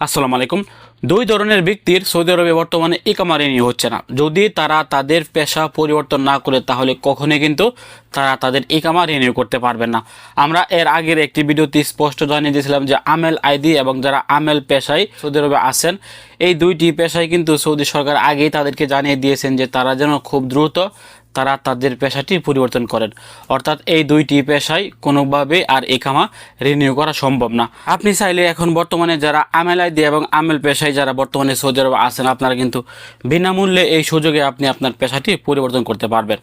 আসসালামু আলাইকুম। দুই ধরনের ব্যক্তির সৌদি আরবে বর্তমানে ইকামা রিনিউ হচ্ছে না। যদি তারা তাদের পেশা পরিবর্তন না করে, তাহলে কখনোই কিন্তু তারা তাদের ইকামা রিনিউ করতে পারবেন না। আমরা এর আগের একটি ভিডিওতে স্পষ্ট জানিয়ে দিয়েছিলাম যে আমেল আইডি এবং যারা আমেল পেশায় সৌদি আরবে আছেন, এই দুইটি পেশায় কিন্তু সৌদি সরকার আগেই তাদেরকে জানিয়ে দিয়েছেন যে তারা যেন খুব দ্রুত তারা তাদের পেশাটি পরিবর্তন করেন। অর্থাৎ এই দুইটি পেশায় কোনোভাবে আর একামা রিনিউ করা সম্ভব না। আপনি চাইলে এখন বর্তমানে যারা আমেল আইডি এবং আমেল পেশায় যারা বর্তমানে সৌদি আরবে আছেন, আপনারা কিন্তু বিনামূল্যে এই সুযোগে আপনি আপনার পেশাটি পরিবর্তন করতে পারবেন।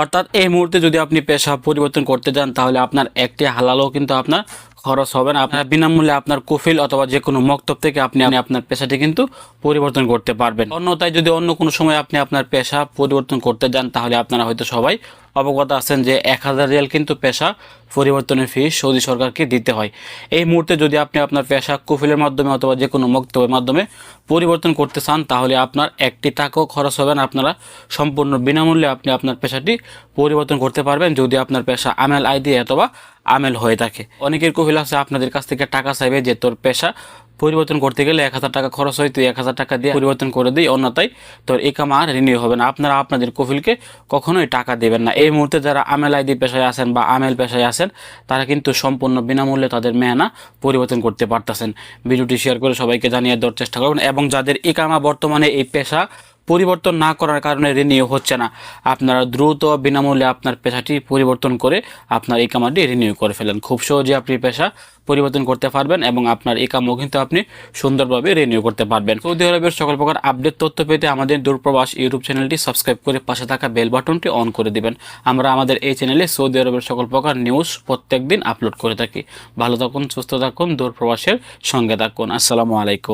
অর্থাৎ এই মুহূর্তে যদি আপনি পেশা পরিবর্তন করতে যান, তাহলে আপনার একটি হালালও কিন্তু আপনার খরচ হবে না। আপনার বিনামূল্যে আপনার কুফিল অথবা যে কোনো মক্তব থেকে আপনি আপনি আপনার পেশাটি কিন্তু পরিবর্তন করতে পারবেন। অন্যতায় যদি অন্য কোনো সময় আপনি আপনার পেশা পরিবর্তন করতে যান, তাহলে আপনারা হয়তো সবাই অবগত আছেন যে এক হাজার রিয়াল কিন্তু পেশা পরিবর্তনের ফি সৌদি সরকারকে দিতে হয়। এই মুহূর্তে যদি আপনি আপনার পেশা কুফিলের মাধ্যমে অথবা যে কোনো মক্তবের মাধ্যমে পরিবর্তন করতে চান, তাহলে আপনার একটি টাকাও খরচ হবে না। আপনারা সম্পূর্ণ বিনামূল্যে আপনি আপনার পেশাটি পরিবর্তন করতে পারবেন যদি আপনার পেশা আমেল আইডি অথবা আমেল হয়ে থাকে। অনেকের কফিল আছে, আপনাদের কাছ থেকে টাকা চাইবে যে তোর পেশা পরিবর্তন করতে গেলে এক হাজার টাকা খরচ হয়, তো এক হাজার টাকা দিয়ে পরিবর্তন করে দিই অন্যথায়। তোর কাম আর রিনিউ হবে না। আপনারা আপনাদের কফিলকে কখনোই টাকা দেবেন না। এই মুহূর্তে যারা আমেল আইডি পেশায় আছেন বা আমেল পেশায় আছেন, তারা কিন্তু সম্পূর্ণ বিনামূল্যে তাদের মেহনা পরিবর্তন করতে পারতেছেন। ভিডিওটি শেয়ার করে সবাইকে জানিয়ে দেওয়ার চেষ্টা করবেন। এবং যাদের একামা বর্তমানে এই পেশা পরিবর্তন না করার কারণে রিনিউ হচ্ছে না। আপনারা দ্রুত বিনামূল্যে আপনার পেশাটি পরিবর্তন করে আপনার এই কামাটি রিনিউ করে ফেলেন খুব সহজে আপনি পেশা পরিবর্তন করতে পারবেন এবং আপনার এই কামও কিন্তু আপনি সুন্দরভাবে রিনিউ করতে পারবেন। সৌদি আরবের সকল প্রকার আপডেট তথ্য পেতে আমাদের দূরপ্রবাস ইউটিউব চ্যানেলটি সাবস্ক্রাইব করে পাশে থাকা বেল বাটনটি অন করে দিবেন। আমরা আমাদের এই চ্যানেলে সৌদি আরবের সকল প্রকার নিউজ প্রত্যেক দিন আপলোড করে থাকি। ভালো থাকুন, সুস্থ থাকুন, দূরপ্রবাসের সঙ্গে থাকুন। আসসালামু আলাইকুম।